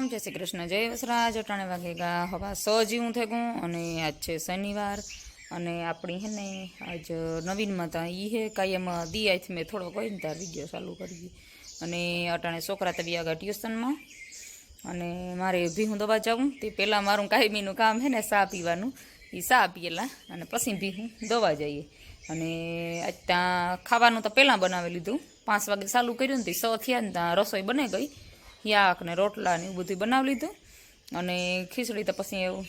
રામ જય શ્રી કૃષ્ણ, જય વસરાજ, અટાણે વાગે ગા, હવા સો જેવું થઈ ગયું. અને આજ છે શનિવાર અને આપણી હે ને આજ નવીનમાં તા ઈ હે કાયમ દી આથી મેં થોડો કહીને તાર વીડિયો ચાલુ કરી અને અટાણે છોકરા તબી આગળ ટ્યુશનમાં. અને મારે ભીહું દવા જાઉં તે પહેલાં મારું કાયમીનું કામ હે ને સા પીવાનું. એ સા પીએલા અને પછી ભીહું દવા જઈએ. અને આજ ત્યાં ખાવાનું તો પહેલાં બનાવી લીધું. પાંચ વાગે ચાલુ કર્યું ને તે સો થયા ને ત્યાં રસોઈ બને ગઈ. યાક ને રોટલા ને એવું બધું બનાવી લીધું. અને ખીચડી તો પછી એવું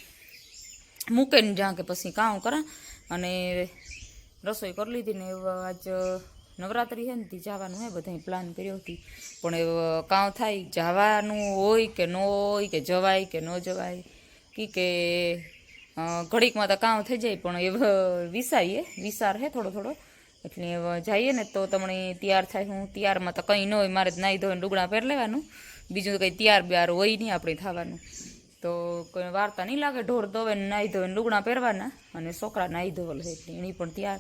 મૂકે ને જ્યાં કે પછી કામ કરા. અને રસોઈ કરી લીધી ને આજ નવરાત્રિ છે ને તે જવાનું હે બધા પ્લાન કર્યો હતી પણ કામ થાય જવાનું હોય કે ન હોય, કે જવાય કે ન જવાય, કી કે ઘડીકમાં તો કામ થઈ જાય, પણ એ વિસાઈએ, વિસાર હે થોડો થોડો. એટલે જઈએ ને તો તમને તૈયાર થાય, હું તૈયારમાં તો કંઈ ન હોય, મારે નાહી ધોઈને લુગડા પહેર લેવાનું. બીજું તો કંઈ તૈયાર બ્યાર હોય નહીં આપણે થવાનું. તો કોઈ વાર્તા નહીં લાગે, ઢોર ધોવે નાહી ધોવે લુગણા પહેરવાના અને છોકરા નાહી ધોવેલ છે એટલે એની પણ ત્યાર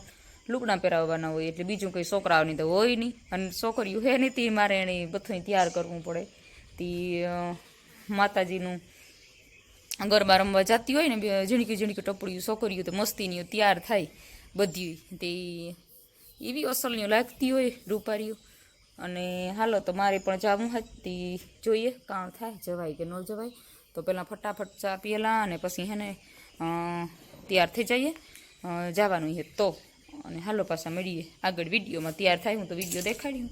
લુગણા પહેરાવવાના હોય એટલે બીજું કંઈ છોકરાઓની તો હોય નહીં. અને છોકરીઓ હે નહીં તે મારે એને બધું તૈયાર કરવું પડે. તી માતાજીનું ગરબા રમવા જતી હોય ને ઝીણકી ઝીણકી ટપડીઓ છોકરીઓ તો મસ્તીની તૈયાર થાય બધી. તે એવી અસલની લાગતી હોય રૂપારીઓ. અને હાલો, તો મારે પણ જવું હતી. જોઈએ કામ થાય, જવાય કે ન જવાય. તો પહેલાં ફટાફટ ચા પીએલા અને પછી હેને તૈયાર થઈ જઈએ. જવાનું છે તો. અને હાલો પાછા મળીએ. આગળ વિડીયોમાં તૈયાર થાય, હું તો વીડિયો દેખાડ્યું.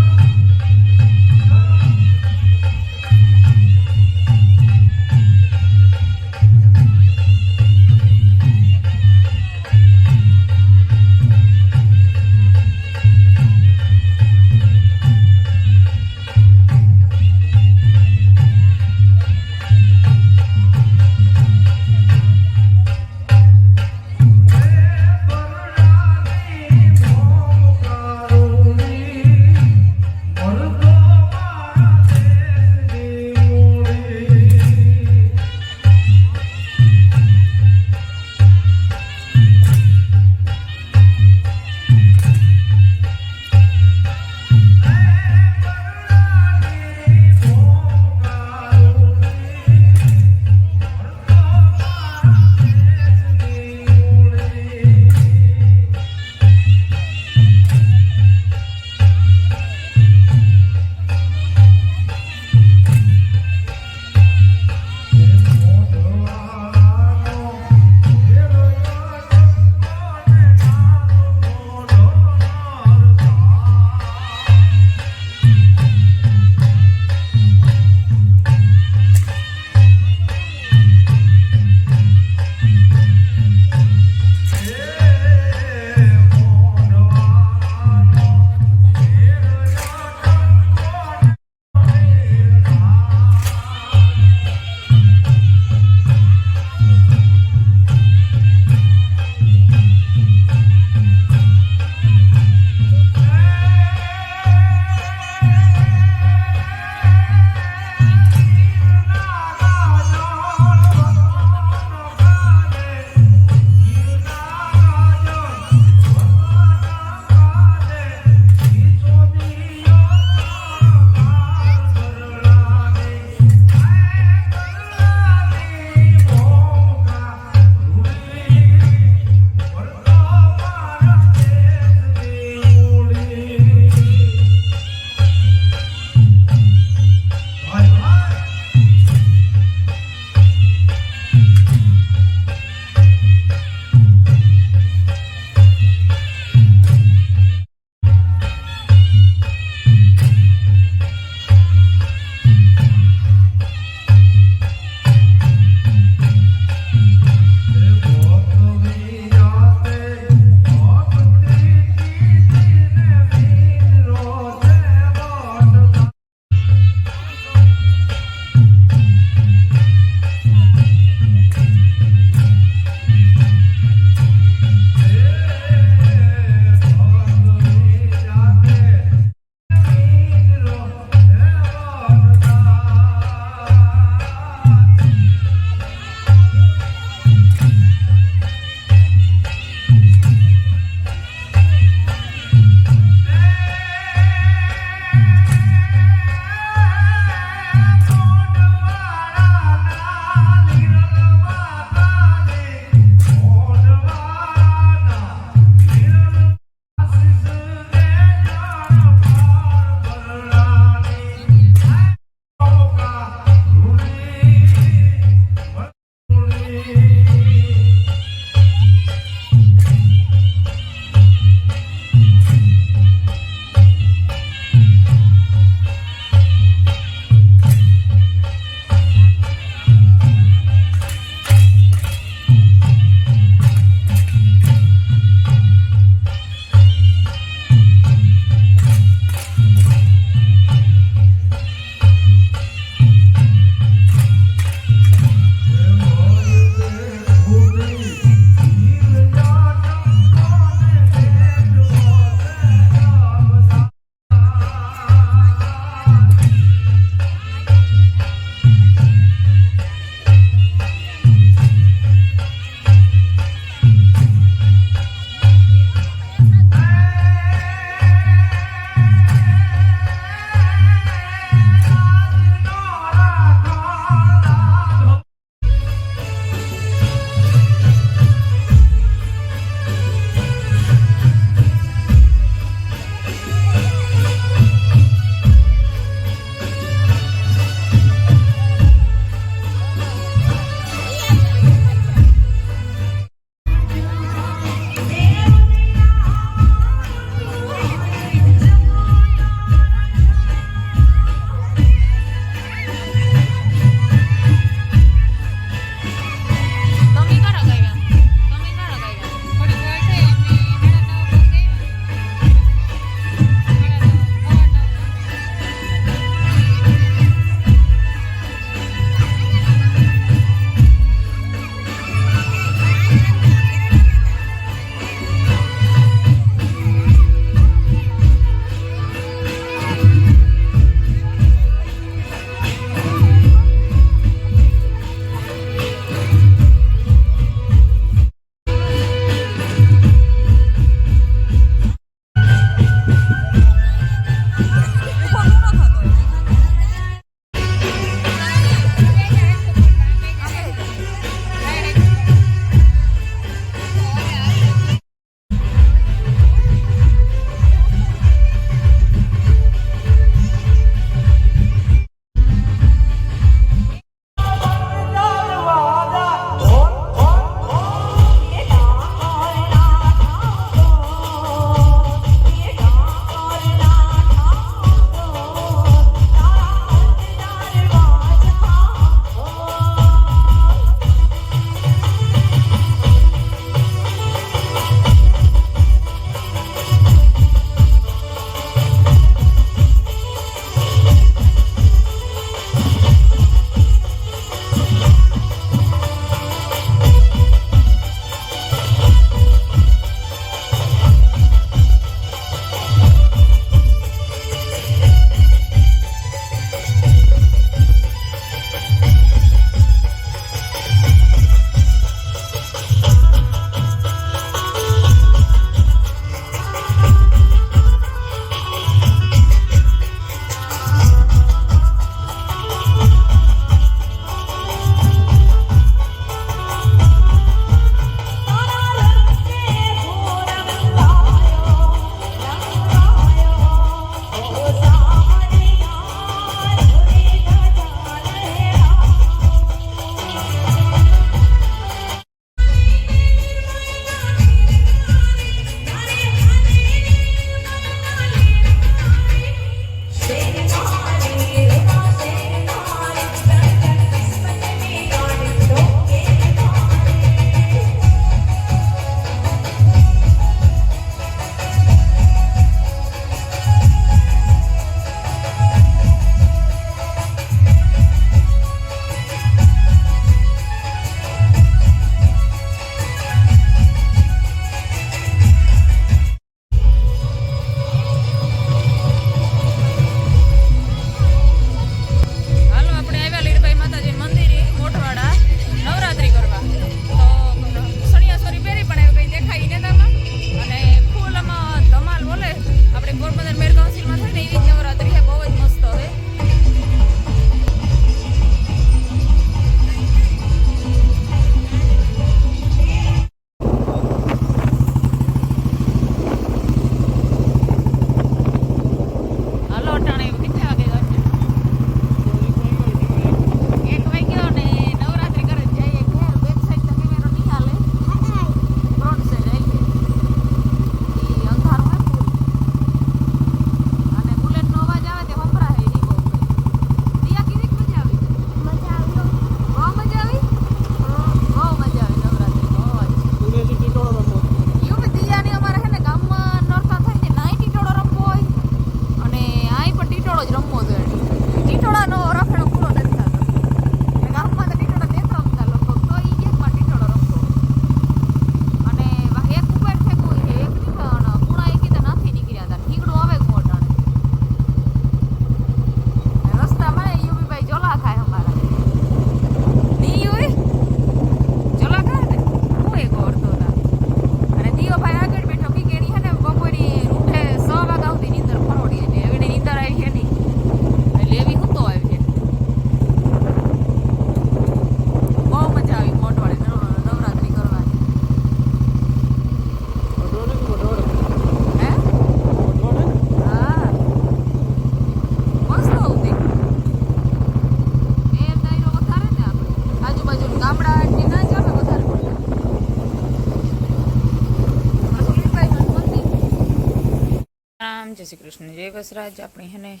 જય શ્રી કૃષ્ણ. જય વસરાજ. આપણે હેને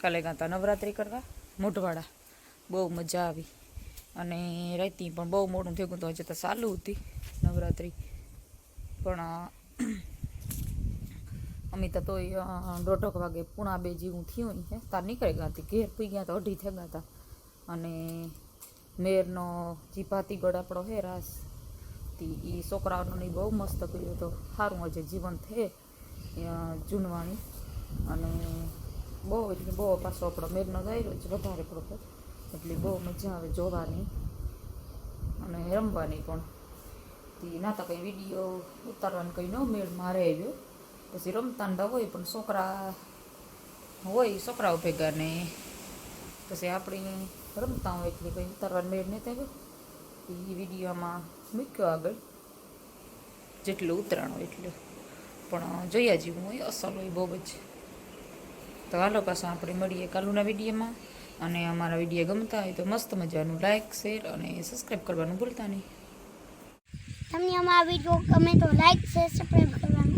કાલે ગાતા નવરાત્રિ કરવા. મોઢવાડા બહુ મજા આવી. અને રાતી પણ બહુ મોડું થયું તો હજી તો ચાલુ હતી નવરાત્રિ. પણ અમે તો તોય દોઢક વાગે પૂણા બે જેવું થયું છે તાર નીકળી ગયા હતી. ઘેર પી ગયા તો અઢી થઈ ગયા હતા. અને મેરનો જે ભાતીગઢ આપણો હે રાસ એ છોકરાઓનો બહુ મસ્ત કર્યો હતો. સારું હજી જીવન થે અ, જૂનવાણી. અને બહુ એટલે બહુ પાછો આપણો મેરનો દાયરો જ વધારે પડતો. એટલે બહુ મજા આવે જોવાની. અને રમવાની પણ. તી ના તો કંઈ વીડિયો ઉતારવાનું કંઈ ન મેળ મારે આવ્યો પછી રમતા ન હોય, પણ છોકરા હોય છોકરાઓ ભેગા ને પછી આપણે રમતા હોય એટલે કંઈ ઉતારવાનું મેળ નહીં થાય. એ વિડીયોમાં મૂક્યો આગળ. જેટલું ઉતરાણ એટલું. પણ જોયા જેવું હોય, અસલ હોય બહુ જ. તો હાલો પાછું આપણે મળીએ કાલુના વિડીયોમાં, અને અમારા વીડિયો ગમતા હોય તો મસ્ત મજાનું લાઇક શેર અને સબસ્ક્રાઈબ કરવાનું ભૂલતા નહીં. તમને અમારા વીડિયો ગમે તો લાઈક શેર સબસ્ક્રાઈબ કરવાનું.